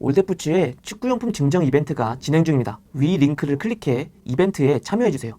올댓부츠의 축구용품 증정 이벤트가 진행 중입니다. 위 링크를 클릭해 이벤트에 참여해주세요.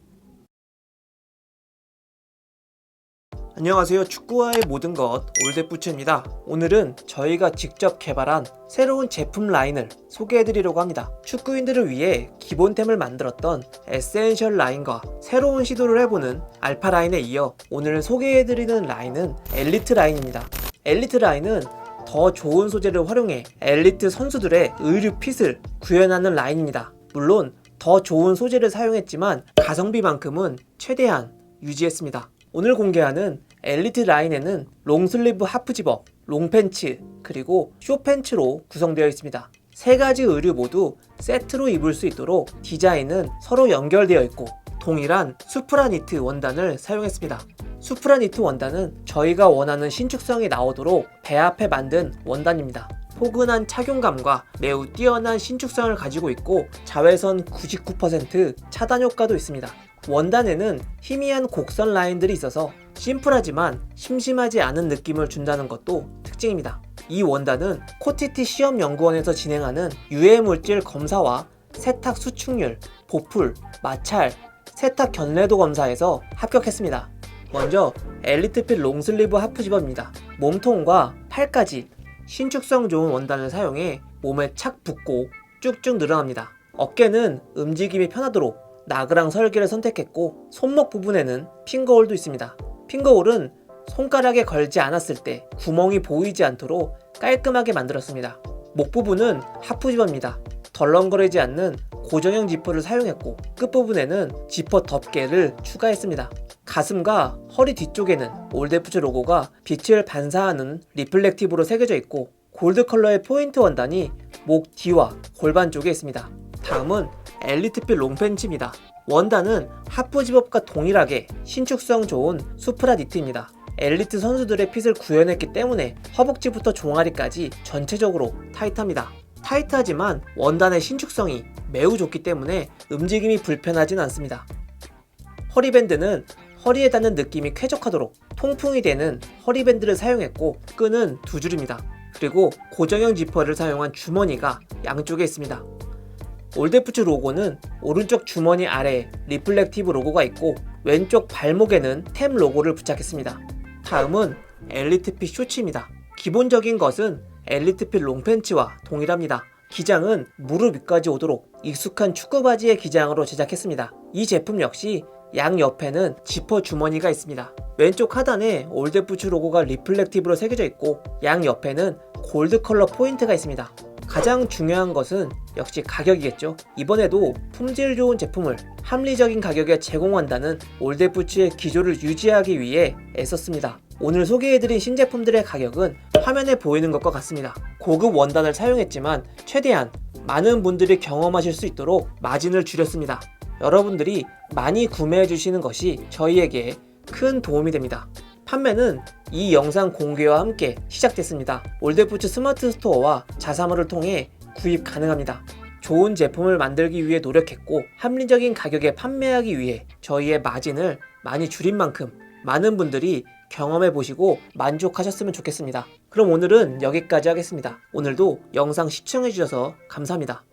안녕하세요. 축구와의 모든 것 올댓부츠입니다. 오늘은 저희가 직접 개발한 새로운 제품 라인을 소개해드리려고 합니다. 축구인들을 위해 기본템을 만들었던 에센셜 라인과 새로운 시도를 해보는 알파 라인에 이어 오늘 소개해드리는 라인은 엘리트 라인입니다. 엘리트 라인은 더 좋은 소재를 활용해 엘리트 선수들의 의류 핏을 구현하는 라인입니다. 물론 더 좋은 소재를 사용했지만 가성비만큼은 최대한 유지했습니다. 오늘 공개하는 엘리트 라인에는 롱슬리브 하프 집업, 롱팬츠, 그리고 쇼팬츠로 구성되어 있습니다. 세 가지 의류 모두 세트로 입을 수 있도록 디자인은 서로 연결되어 있고 동일한 수프라 니트 원단을 사용했습니다. 수프라 니트 원단은 저희가 원하는 신축성이 나오도록 배합해 만든 원단입니다. 포근한 착용감과 매우 뛰어난 신축성을 가지고 있고 자외선 99% 차단 효과도 있습니다. 원단에는 희미한 곡선 라인들이 있어서 심플하지만 심심하지 않은 느낌을 준다는 것도 특징입니다. 이 원단은 코티티 시험연구원에서 진행하는 유해 물질 검사와 세탁 수축률, 보풀, 마찰, 세탁 견례도 검사에서 합격했습니다. 먼저 엘리트핏 롱슬리브 하프 집업입니다. 몸통과 팔까지 신축성 좋은 원단을 사용해 몸에 착 붙고 쭉쭉 늘어납니다. 어깨는 움직임이 편하도록 나그랑 설계를 선택했고 손목 부분에는 핑거홀도 있습니다. 핑거홀은 손가락에 걸지 않았을 때 구멍이 보이지 않도록 깔끔하게 만들었습니다. 목 부분은 하프 집업입니다. 덜렁거리지 않는 고정형 지퍼를 사용했고 끝부분에는 지퍼 덮개를 추가했습니다. 가슴과 허리 뒤쪽에는 올데프츠 로고가 빛을 반사하는 리플렉티브로 새겨져 있고 골드 컬러의 포인트 원단이 목 뒤와 골반 쪽에 있습니다. 다음은 엘리트핏 롱팬츠입니다. 원단은 하프 집업과 동일하게 신축성 좋은 수프라 니트입니다. 엘리트 선수들의 핏을 구현했기 때문에 허벅지부터 종아리까지 전체적으로 타이트합니다. 타이트하지만 원단의 신축성이 매우 좋기 때문에 움직임이 불편하진 않습니다. 허리밴드는 허리에 닿는 느낌이 쾌적하도록 통풍이 되는 허리밴드를 사용했고 끈은 두 줄입니다. 그리고 고정형 지퍼를 사용한 주머니가 양쪽에 있습니다. 올데프츠 로고는 오른쪽 주머니 아래에 리플렉티브 로고가 있고 왼쪽 발목에는 템 로고를 부착했습니다. 다음은 엘리트핏 쇼츠입니다. 기본적인 것은 엘리트핏 롱팬츠와 동일합니다. 기장은 무릎 위까지 오도록 익숙한 축구 바지의 기장으로 제작했습니다. 이 제품 역시 양 옆에는 지퍼 주머니가 있습니다. 왼쪽 하단에 올드부츠 로고가 리플렉티브로 새겨져 있고 양 옆에는 골드 컬러 포인트가 있습니다. 가장 중요한 것은 역시 가격이겠죠. 이번에도 품질 좋은 제품을 합리적인 가격에 제공한다는 올데부츠의 기조를 유지하기 위해 애썼습니다. 오늘 소개해드린 신제품들의 가격은 화면에 보이는 것과 같습니다. 고급 원단을 사용했지만 최대한 많은 분들이 경험하실 수 있도록 마진을 줄였습니다. 여러분들이 많이 구매해 주시는 것이 저희에게 큰 도움이 됩니다. 판매는 이 영상 공개와 함께 시작됐습니다. 올데부츠 스마트 스토어와 자사몰을 통해 구입 가능합니다. 좋은 제품을 만들기 위해 노력했고 합리적인 가격에 판매하기 위해 저희의 마진을 많이 줄인 만큼 많은 분들이 경험해 보시고 만족하셨으면 좋겠습니다. 그럼 오늘은 여기까지 하겠습니다. 오늘도 영상 시청해 주셔서 감사합니다.